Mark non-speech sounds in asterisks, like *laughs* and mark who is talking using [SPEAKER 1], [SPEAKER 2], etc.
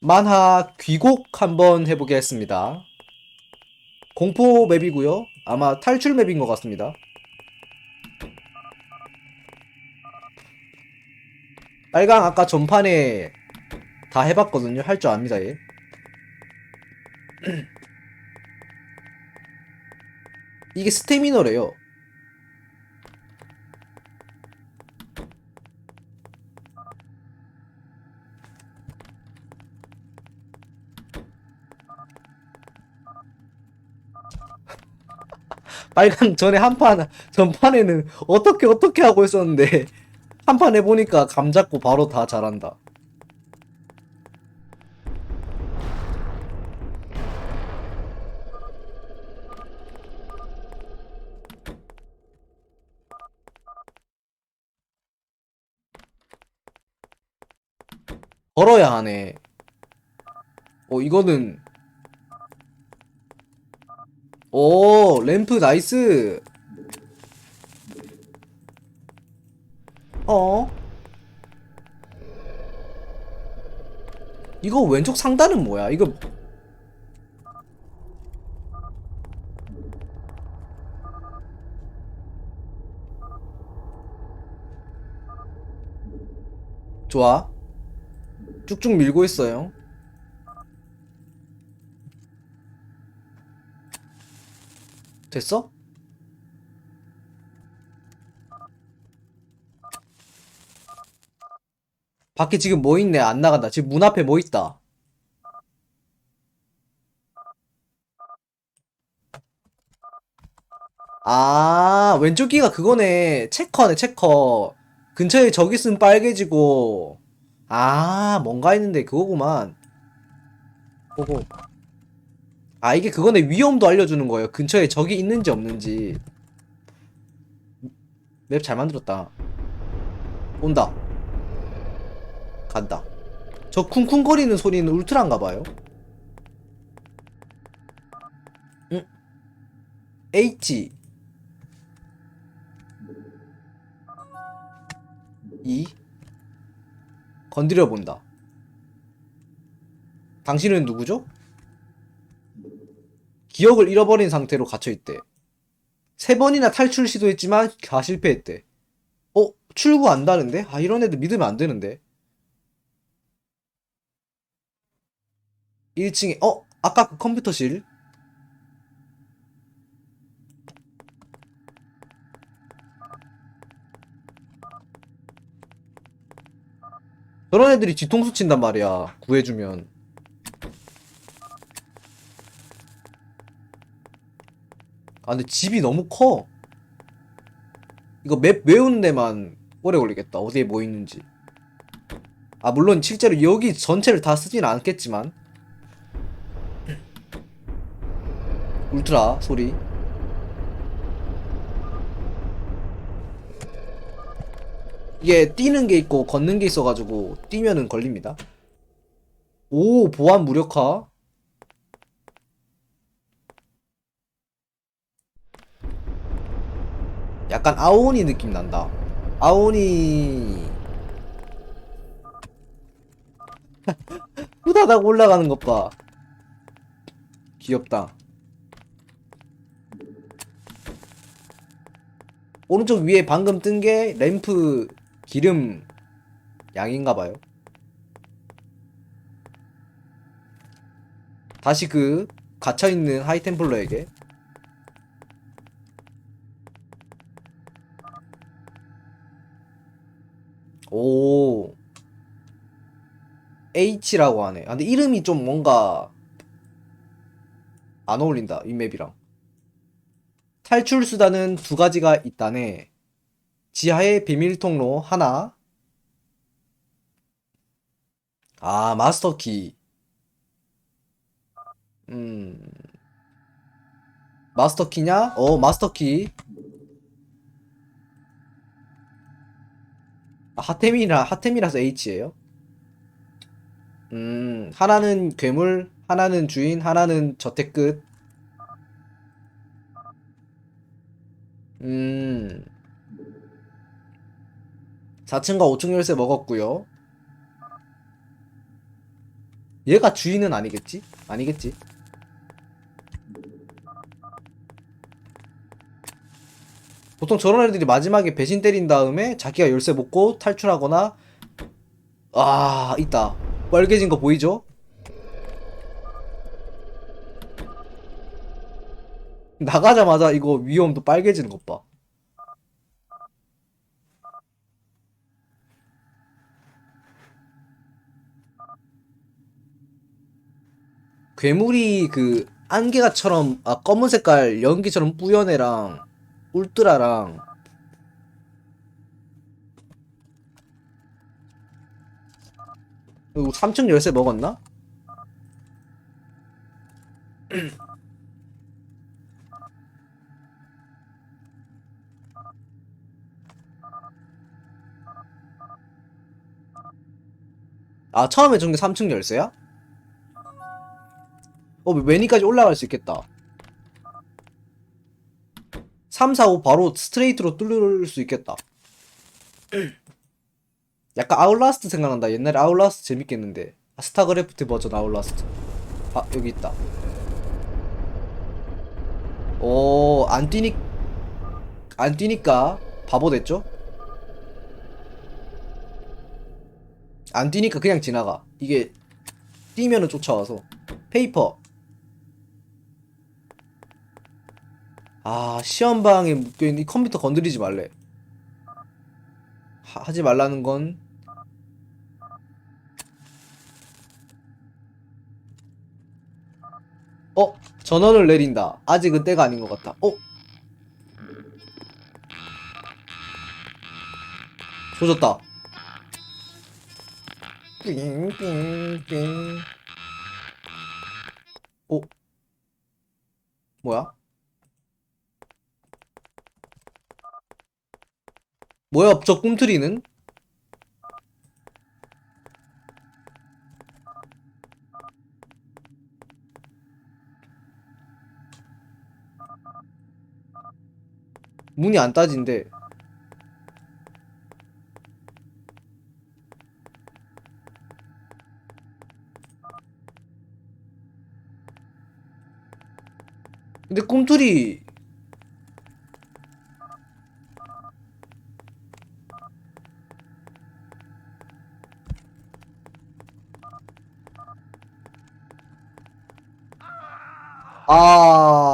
[SPEAKER 1] 만화 귀곡 한번 해보겠습니다. 공포 맵이고요. 아마 탈출 맵인 것 같습니다. 빨강 아까 전판에 다 해봤거든요. 할 줄 압니다, 얘. *clears throat* 이게 스태미너래요. 빨강 전에 한 판, 전판에는 어떻게 어떻게 하고 있었는데, *laughs* 한 판 해보니까 감 잡고 바로 다 잘한다. 걸어야 하네. 어, 이거는, 오, 램프 나이스. 어? 이거 왼쪽 상단은 뭐야? 이거 좋아. 쭉쭉 밀고 있어요. 됐어? 밖에 지금 뭐 있네? 안 나간다. 지금 문 앞에 뭐 있다. 아, 왼쪽 귀가 그거네. 체커네, 체커. 근처에 적 있으면 빨개지고. 아, 뭔가 했는데 그거구만. 그거. 아, 이게 그거네. 위험도 알려주는 거예요. 근처에 적이 있는지 없는지. 맵 잘 만들었다. 온다. 간다. 저 쿵쿵거리는 소리는 울트라인가 봐요. 응? H. 2. 건드려 본다. 당신은 누구죠? 기억을 잃어버린 상태로 갇혀있대. 세 번이나 탈출 시도했지만 다 실패했대. 어? 출구한다는데? 아, 이런 애들 믿으면 안 되는데. 1층에, 어? 아까 그 컴퓨터실? 저런 애들이 뒤통수 친단 말이야. 구해주면. 아, 근데 집이 너무 커. 이거 맵 외우는 데만 오래 걸리겠다. 어디에 뭐 있는지. 아, 물론 실제로 여기 전체를 다 쓰진 않겠지만. 울트라 소리. 이게 뛰는 게 있고 걷는 게 있어가지고 뛰면은 걸립니다. 오, 보안 무력화. 약간 아오니 느낌 난다. 아오니. *laughs* 후다닥 올라가는 것 봐. 귀엽다. 오른쪽 위에 방금 뜬 게 램프 기름 양인가 봐요. 다시 그 갇혀 있는 하이템플러에게 오 H라고 하네. 아, 근데 이름이 좀 뭔가 안 어울린다. 이 맵이랑. 탈출 수단은 두 가지가 있다네. 지하의 비밀 통로 하나. 아, 마스터 키. 음. 마스터 키냐? 어, 마스터 키. 아, 하템이라 하템이라서 H예요. 음, 하나는 괴물, 하나는 주인, 하나는 저택 끝. 음. 4층과 5층 열쇠 먹었고요. 얘가 주인은 아니겠지? 아니겠지? 보통 저런 애들이 마지막에 배신 때린 다음에 자기가 열쇠 먹고 탈출하거나 아 있다 빨개진 거 보이죠? 나가자마자 이거 위험도 빨개지는 것 봐. 괴물이 그 안개가처럼 아 검은 색깔 연기처럼 뿌연 애랑 울트라랑 그리고 3층 열쇠 먹었나? 아 처음에 준 게 3층 열쇠야? 어 매니까지 올라갈 수 있겠다 3, 4, 5 바로 스트레이트로 뚫을 수 있겠다 약간 아웃라스트 생각난다. 옛날에 아웃라스트 재밌겠는데. 아, 스타크래프트 버전 아웃라스트. 아 여기 있다. 오 안 뛰니 안 뛰니까 바보 됐죠? 안 뛰니까 그냥 지나가. 이게 뛰면은 쫓아와서. 페이퍼. 아 시험방에 묶여있는 이 컴퓨터 건드리지 말래. 하, 하지 말라는 건 어? 전원을 내린다 아직은 때가 아닌 것 같다 어? 조졌다 띵띵띵 어? 뭐야? 뭐야 저 꿈틀이는? 문이 안 따진대. 근데 꿈틀이 아